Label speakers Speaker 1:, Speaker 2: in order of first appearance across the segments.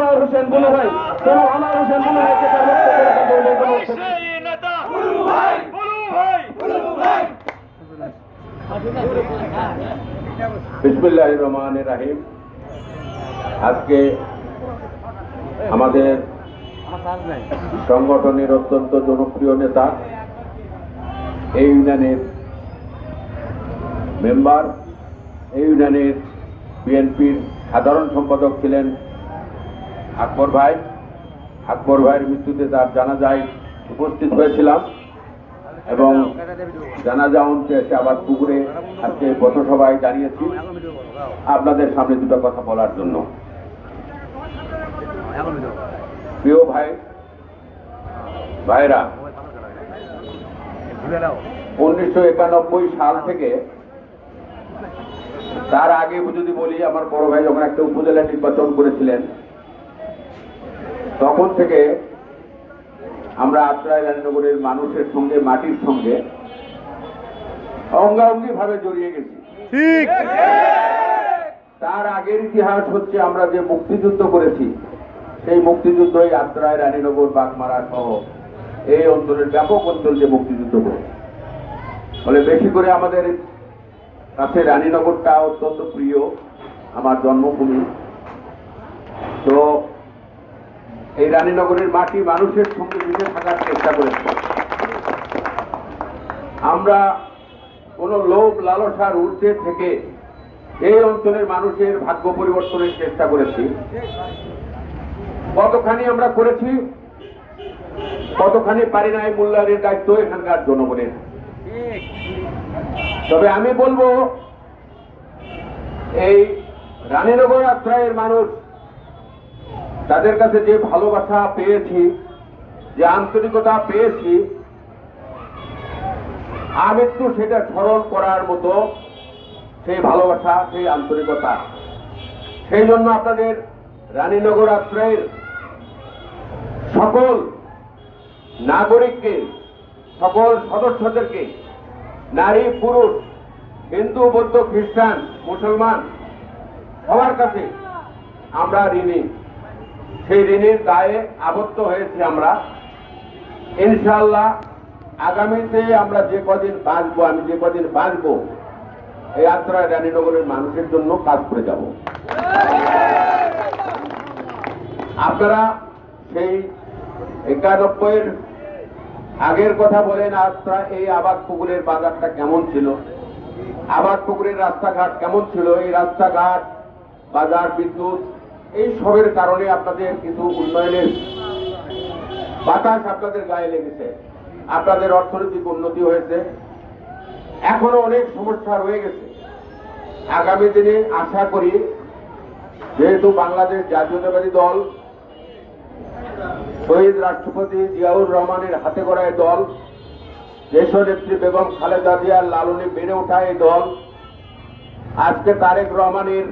Speaker 1: Anwar Hossain blue ভাই। জনাব Anwar Hossain blue ভাইকে তার
Speaker 2: ভাই। বুলু ভাই।
Speaker 3: বিসমুল্লাহ রহমান রাহিম। আজকে আমাদের সংগঠনের অত্যন্ত জনপ্রিয় নেতা এই ইউনিয়নের মেম্বার এই ইউনিয়নের বিএনপির সাধারণ সম্পাদক ছিলেন আকবর ভাই, আকবর ভাইয়ের মৃত্যুতে তার জানাজায় উপস্থিত হয়েছিলাম এবং জানাজা অন্তে এসে আবার পুকুরে আজকে পথসভায় দাঁড়িয়েছি আপনাদের সামনে দুটো কথা বলার জন্য। প্রিয় ভাই, ভাইরা, উনিশশো একানব্বই সাল থেকে তার আগে যদি বলি, আমার বড় ভাই যখন একটা উপজেলা নির্বাচন করেছিলেন তখন থেকে আমরা আত্রায় রানীনগরের মানুষের সঙ্গে মাটির সঙ্গে অঙ্গাঙ্গি ভাবে জড়িয়ে গেছি।
Speaker 2: ঠিক।
Speaker 3: তার আগের ইতিহাস হচ্ছে আমরা যে মুক্তিযুদ্ধ করেছি সেই মুক্তিযুদ্ধ এই আত্রায় রানীনগর বাগমারা সহ এই অঞ্চলের ব্যাপক অঞ্চল যে মুক্তিযুদ্ধ করেছে। ফলে বেশি করে আমাদের কাছে রানীনগরটা অত্যন্ত প্রিয় আমার জন্মভূমি। তো এই রানীনগরের মাটি মানুষের সঙ্গে মিশে থাকার চেষ্টা করেছে। আমরা কোনো লোভ লালসার ঊর্ধ্বে থেকে এই অঞ্চলের মানুষের ভাগ্য পরিবর্তনের চেষ্টা করেছি। কতখানি আমরা করেছি, কতখানি পারি নাই মূল্যায়নের দায়িত্ব এখানকার জনগণের। তবে আমি বলব, এই রানীনগর আশ্রয়ের মানুষ তাদের কাছে যে ভালোবাসা পেয়েছি, যে আন্তরিকতা পেয়েছি আমৃত্যু সেটা স্মরণ করার মতো সেই ভালোবাসা, সেই আন্তরিকতা। সেই জন্য আপনাদের রানীনগর আশ্রয়ের সকল নাগরিককে, সকল সদস্যদেরকে, নারী, পুরুষ, হিন্দু, বৌদ্ধ, খ্রিস্টান, মুসলমান, সবার কাছে আমরা ঋণী। সেই ঋণের দায়ে আবদ্ধ হয়েছি আমরা। ইনশাল্লাহ আগামীতে আমরা যে কদিন বাঁচবো, আমি যে কদিন বাঁচবো, এই আত্রায় রানীনগরের মানুষের জন্য কাজ করে যাব। আপনারা সেই একানব্বইয়ের আগের কথা বলেন আত্রা এই আবাদ পুকুরের বাজারটা কেমন ছিল? আবাদ পুকুরের রাস্তাঘাট কেমন ছিল? এই রাস্তাঘাট, বাজার, বিদ্যুৎ এই সবের কারণে আপনাদের কিন্তু উন্নয়নের বাতাস আপনাদের গায়ে লেগেছে। আপনাদের অর্থনৈতিক উন্নতি হয়েছে। এখনও অনেক সমস্যা রয়ে গেছে। আগামী দিনে আশা করি, যেহেতু বাংলাদেশ জাতীয়তাবাদী দল, শহীদ রাষ্ট্রপতি জিয়াউর রহমানের হাতে গড়া এই দল, দেশনেত্রী বেগম খালেদা জিয়ার লালনে বেড়ে ওঠা এই দল, আজকে তারেক রহমানের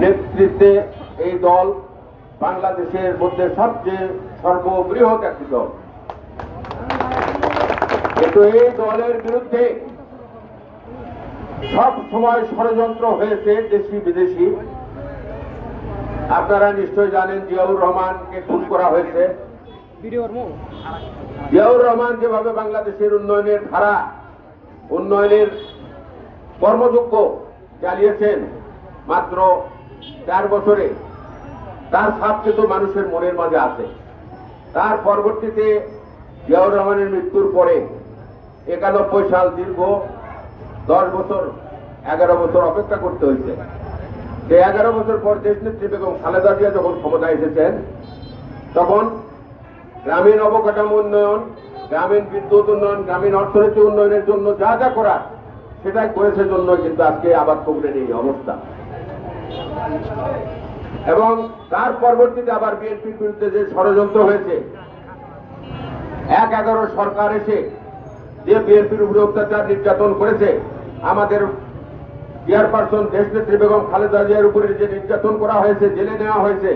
Speaker 3: নেতৃত্বে এই দল বাংলাদেশের মধ্যে সবচেয়ে সর্ববৃহৎ একটি দল। কিন্তু এই দলের বিরুদ্ধে সব সময় ষড়যন্ত্র হয়েছে দেশি বিদেশি। আপনারা নিশ্চয় জানেন জিয়াউর রহমানকে খুন করা হয়েছে। জিয়াউর রহমান যেভাবে বাংলাদেশের উন্নয়নের ধারা, উন্নয়নের কর্মযোগ্য চালিয়েছেন, মাত্র চার বছরে তার ছাপ কিন্তু মানুষের মনের মাঝে আছে। তার পরবর্তীতে জিয়াউর রহমানের মৃত্যুর পরে একানব্বই সাল দীর্ঘ দশ বছর, এগারো বছর অপেক্ষা করতে হয়েছে। যে এগারো বছর পর দেশনেত্রী বেগম খালেদা জিয়া যখন ক্ষমতায় এসেছেন, তখন গ্রামীণ অবকাঠামো উন্নয়ন, গ্রামীণ বিদ্যুৎ উন্নয়ন, গ্রামীণ অর্থনীতি উন্নয়নের জন্য যা যা করার, সেটাই করেছে জন্য কিন্তু আজকে আবার পুকুরের এই অবস্থা। এবং তার পরবর্তীতে আবার বিএনপির বিরুদ্ধে যে ষড়যন্ত্র হয়েছে এক এগারো সরকার এসে যে বিএনপির উপরে অত্যাচার নির্যাতন করেছে, আমাদের চেয়ারপারসন দেশনেত্রী বেগম খালেদা জিয়ার উপরে যে নির্যাতন করা হয়েছে, জেলে নেওয়া হয়েছে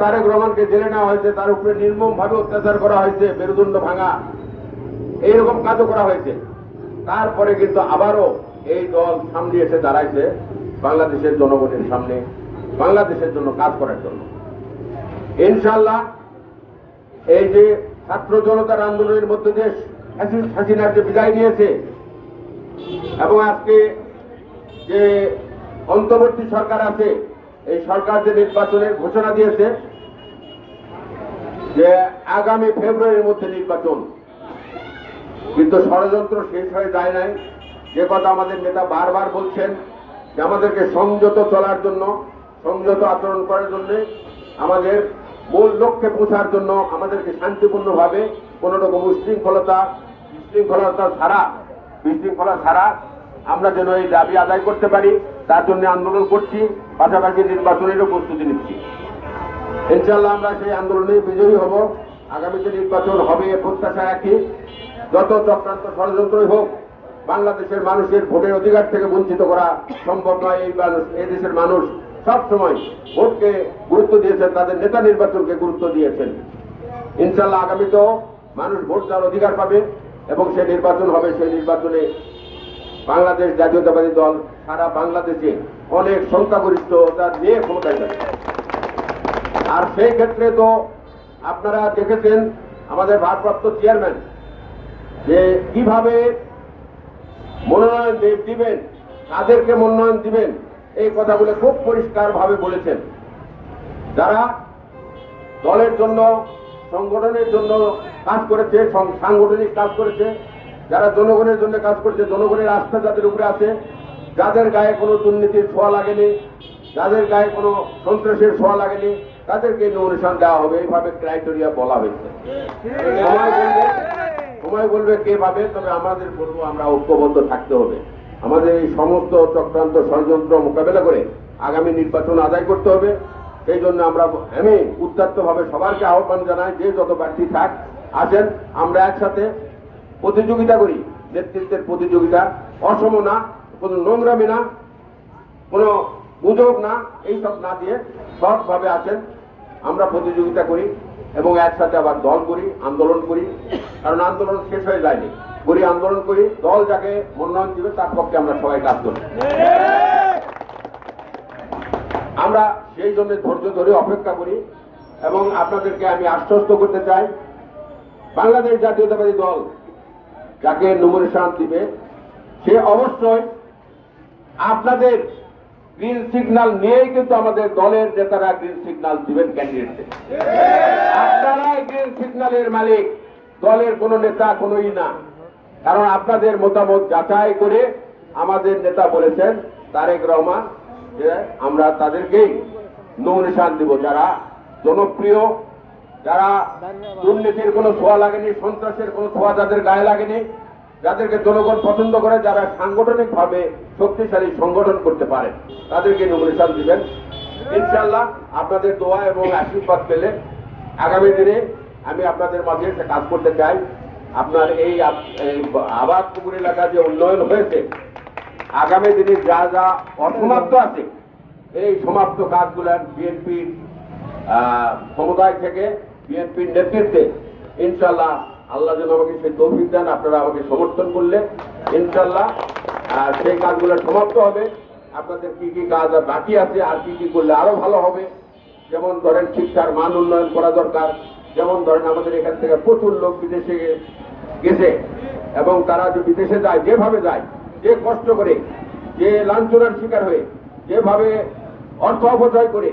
Speaker 3: তারেক রহমানকে জেলে নেওয়া হয়েছে, তার উপরে নির্মম ভাবে অত্যাচার করা হয়েছে, মেরুদণ্ড ভাঙা, এইরকম কাজও করা হয়েছে। তারপরে কিন্তু আবারও এই দল সামনে এসে দাঁড়াইছে। বাংলাদেশের জনগণের সামনে, বাংলাদেশের জন্য কাজ করার জন্য। ইনশাল্লাহ এই যে ছাত্র জনতার আন্দোলনের মধ্যে হাসি- হাসিনার যে বিদায় নিয়েছে, এবং আজকে যে অন্তর্বর্তী সরকার আছে, এই সরকার যে নির্বাচনের ঘোষণা দিয়েছে, যে আগামী ফেব্রুয়ারির মধ্যে নির্বাচন। কিন্তু ষড়যন্ত্র শেষ হয়ে যায় নাই। যে কথা আমাদের নেতা বারবার বলছেন যে আমাদেরকে সংযত চলার জন্য, সংযত আচরণ করার জন্য, আমাদের মূল লক্ষ্যে পৌঁছার জন্য আমাদেরকে শান্তিপূর্ণভাবে কোন রকম উশৃঙ্খলতা, বিশৃঙ্খলতা ছাড়া, বিশৃঙ্খলা ছাড়া আমরা যেন এই দাবি আদায় করতে পারি, তার জন্য আন্দোলন করছি, পাশাপাশি নির্বাচনেরও প্রস্তুতি নিচ্ছি। ইনশাল্লাহ আমরা সেই আন্দোলনে বিজয়ী হব। আগামীতে নির্বাচন হবে, প্রত্যাশা রাখি। যত চক্রান্ত ষড়যন্ত্রই হোক বাংলাদেশের মানুষের ভোটের অধিকার থেকে বঞ্চিত করা সম্ভব নয়। এই মানুষ, এই দেশের মানুষ সব সময় ভোটকে গুরুত্ব দিয়েছেন, তাদের নেতা নির্বাচনকে গুরুত্ব দিয়েছেন। ইনশাল্লাহ আগামীতেও মানুষ ভোট দেওয়ার অধিকার পাবে এবং সে নির্বাচন হবে। সেই নির্বাচনে বাংলাদেশ জাতীয়তাবাদী দল সারা বাংলাদেশে অনেক সংখ্যাগরিষ্ঠতা নিয়ে ক্ষমতায় যাবে। আর সেই ক্ষেত্রে তো আপনারা দেখেছেন আমাদের ভারপ্রাপ্ত চেয়ারম্যান যে কীভাবে মনোনয়ন দিবেন, তাদেরকে মনোনয়ন দিবেন, এই কথাগুলো খুব পরিষ্কার ভাবে বলেছেন। যারা দলের জন্য, সংগঠনের জন্য কাজ করেছে সাংগঠনিক কাজ করেছে, যারা জনগণের জন্য কাজ করেছে, জনগণের আস্থা যাদের উপরে আছে, যাদের গায়ে কোনো দুর্নীতির ছোঁয়া লাগেনি, যাদের গায়ে কোনো সন্ত্রাসের ছোঁয়া লাগেনি, তাদেরকে নমিনেশন দেওয়া হবে। এইভাবে ক্রাইটেরিয়া বলা হয়েছে। সময় বলবে কে পাবে, তবে আমাদের বলব আমরা ঐক্যবদ্ধ থাকতে হবে। আমাদের এই সমস্ত চক্রান্ত ষড়যন্ত্র মোকাবেলা করে আগামী নির্বাচন আদায় করতে হবে। সেই জন্য আমরা আমি উত্তাত্ত ভাবে সবারকে আহ্বান জানাই, যে যত প্রার্থী থাক, আসেন, আমরা একসাথে প্রতিযোগিতা করি। নেতৃত্বের প্রতিযোগিতা অসম না, কোনো নোংরামি না, কোনো গুজব না, এইসব না দিয়ে সৎভাবে আছেন। আমরা প্রতিযোগিতা করি। এবং একসাথে আবার দল করি, আন্দোলন করি। কারণ আন্দোলন শেষ হয়ে যায়নি। করি, আন্দোলন করি, দল যাকে মনোনয়ন দিবে তার পক্ষে আমরা সবাই কাজ করি। আমরা সেই জন্য ধৈর্য ধরে অপেক্ষা করি এবং আপনাদেরকে আমি আশ্বস্ত করতে চাই, বাংলাদেশ জাতীয়তাবাদী দল যাকে নমিনেশন দিবে, সে অবশ্যই আপনাদের গ্রিন সিগন্যাল নিয়েই কিন্তু আমাদের দলের নেতারা গ্রিন সিগন্যাল দিবেন ক্যান্ডিডেটদের আপনারাই গ্রিন সিগন্যালের মালিক, দলের কোন নেতা কোনই না। কারণ আপনাদের মতামত যাচাই করে আমাদের নেতা বলেছেন, তারেক রহমান, যে আমরা তাদেরকেই নমিনেশন দিব। যারা জনপ্রিয়, যারা দুর্নীতির কোনো ছোঁয়া লাগেনি, সন্ত্রাসের কোনো ছোঁয়া যাদের গায়ে লাগেনি যাদেরকে জনগণ পছন্দ করে, যারা সাংগঠনিক ভাবে শক্তিশালী সংগঠন করতে পারে, তাদেরকে নমিনেশন দিবেন। ইনশাল্লাহ আপনাদের দোয়া এবং আশীর্বাদ পেলে আগামী দিনে আমি আপনাদের মাঝে এসে কাজ করতে চাই। আপনার এই আবাদ পুকুর এলাকা যে উন্নয়ন হয়েছে, আগামী দিনে যা যা অসমাপ্ত আছে, এই সমাপ্ত কাজগুলার বিএনপির ক্ষমতায় থেকে বিএনপির নেতৃত্বে ইনশাল্লাহ আল্লাহ যেন আমাকে সেই তৌফিক দেন আপনারা আমাকে সমর্থন করলে। ইনশাল্লাহ আহ, সেই কাজগুলো সমাপ্ত হবে। আপনাদের কি কি কাজ আর বাকি আছে আর কি কি করলে আরও ভালো হবে? যেমন ধরেন শিক্ষার মান উন্নয়ন করা দরকার। যেমন ধরেন আমাদের এখান থেকে প্রচুর লোক বিদেশে গেছে এবং তারা যে বিদেশে যায় যেভাবে যায় যে কষ্ট করে যে লাঞ্ছনার শিকার হয়ে যেভাবে অর্থ অপচয় করে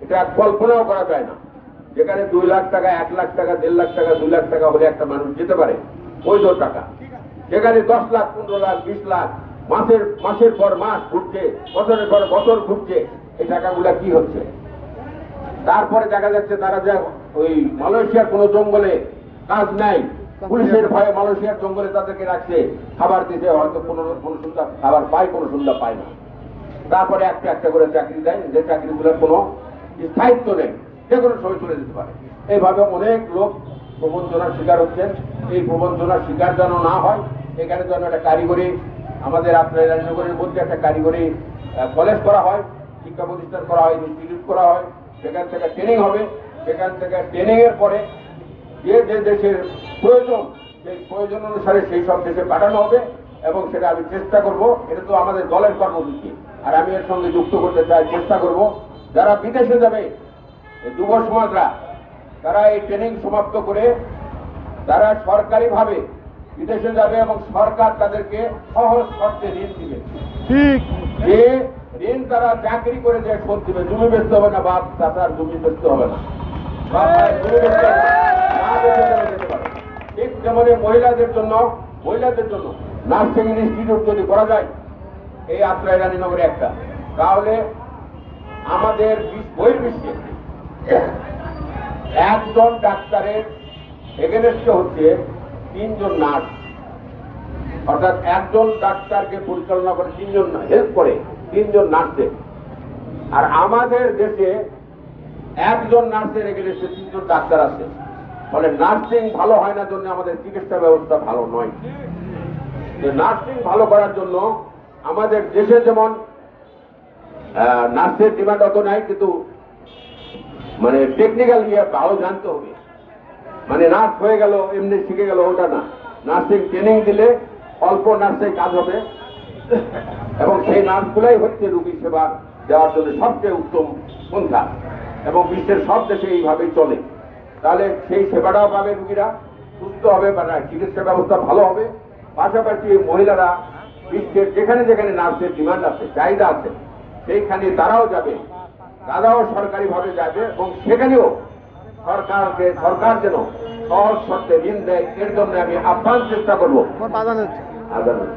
Speaker 3: এটা কল্পনাও করা যায় না। যেখানে দুই লাখ টাকা, এক লাখ টাকা, দেড় লাখ টাকা, দুই লাখ টাকা হলে একটা মানুষ যেতে পারে বৈধ টাকা। সেখানে দশ লাখ, পনেরো লাখ, বিশ লাখ, মাসের মাসের পর মাস ঘুরছে, বছরের পর বছর ঘুরছে, এই টাকাগুলা কি হচ্ছে? তারপরে দেখা যাচ্ছে তারা যে ওই মালয়েশিয়ার কোন জঙ্গলে কাজ নাই, পুলিশের ভয়ে মালয়েশিয়ার জঙ্গলে তাদেরকে রাখছে, খাবার দিতে, হয়তো কোনো কোনো সুন্দর খাবার পায়, কোনো সুন্দর পায় না। তারপরে একটা একটা করে চাকরি দেয়, যে চাকরিগুলোর কোনো স্থায়িত্ব নেই। যে কোনো সময় চলে যেতে পারে। এইভাবে অনেক লোক প্রবঞ্চনার শিকার হচ্ছেন এই প্রবঞ্চনার শিকার যেন না হয়, এখানে যেন একটা কারিগরি, আমাদের আপনার রাজনগরের মধ্যে একটা কারিগরি কলেজ করা হয়, শিক্ষা প্রতিষ্ঠান করা হয় ইনস্টিটিউট করা হয়। সেখান থেকে ট্রেনিং হবে। সেখান থেকে ট্রেনিং এর পরে যে যে দেশের প্রয়োজন, সেই প্রয়োজন অনুসারে সেই সব দেশে পাঠানো হবে এবং সেটা আমি চেষ্টা করব। এটা তো আমাদের দলের কর্মসূচি। আর আমি এর সঙ্গে যুক্ত করতে চাই, চেষ্টা করব। যারা বিদেশে যাবে যুব সমাজরা তারা এই ট্রেনিং সমাপ্ত করে তারা সরকারিভাবে বিদেশে যাবে এবং সরকার তাদেরকে সহজ শর্তে ঋণ দিবে।
Speaker 1: ঠিক।
Speaker 3: যে ঋণ তারা চাকরি করে যে শোধ দিবে। জমি বেচতে হবে না বাপ চাচার জমি বেচতে হবে না। ঠিক যেমন মহিলাদের জন্য মহিলাদের জন্য নার্সিং ইনস্টিটিউট যদি করা যায় এই আত্রাই রানীনগরে একটা। তাহলে আমাদের বিশ্ব- বহির্বিশ্বে একজন ডাক্তারের এগেনস্টে হচ্ছে তিনজন নার্স। অর্থাৎ একজন ডাক্তারকে পরিচালনা করে তিনজন হেল্প করে তিনজন নার্সের আর আমাদের দেশে একজন নার্সের এগেনস্টে তিনজন ডাক্তার আছে। ফলে নার্সিং ভালো হয় না জন্য আমাদের চিকিৎসা ব্যবস্থা ভালো নয়। নার্সিং ভালো করার জন্য আমাদের দেশে যেমন নার্সের ডিমান্ড অত নাই, কিন্তু মানে টেকনিক্যাল ইয়ে ভালো জানতে হবে। মানে নার্স হয়ে গেল, এমনি শিখে গেল ওটা না। নার্সিং ট্রেনিং দিলে অল্প নার্সে কাজ হবে। এবং সেই নার্সগুলাই হচ্ছে রুগী সেবা দেওয়ার জন্য সবচেয়ে উত্তম পন্থা। এবং বিশ্বের সব দেশে এইভাবেই চলে। তাহলে সেই সেবাটাও পাবে রুগীরা, সুস্থ হবে বা চিকিৎসা ব্যবস্থা ভালো হবে। পাশাপাশি মহিলারা বিশ্বের যেখানে যেখানে নার্সের ডিমান্ড আছে, চাহিদা আছে, সেইখানে তারাও যাবে। তারাও সরকারিভাবে যাবে এবং সেখানেও সরকারকে সরকার যেন সহজ শর্তে ঋণ দেয় এর জন্য আমি আপ্রাণ চেষ্টা করব। আদালত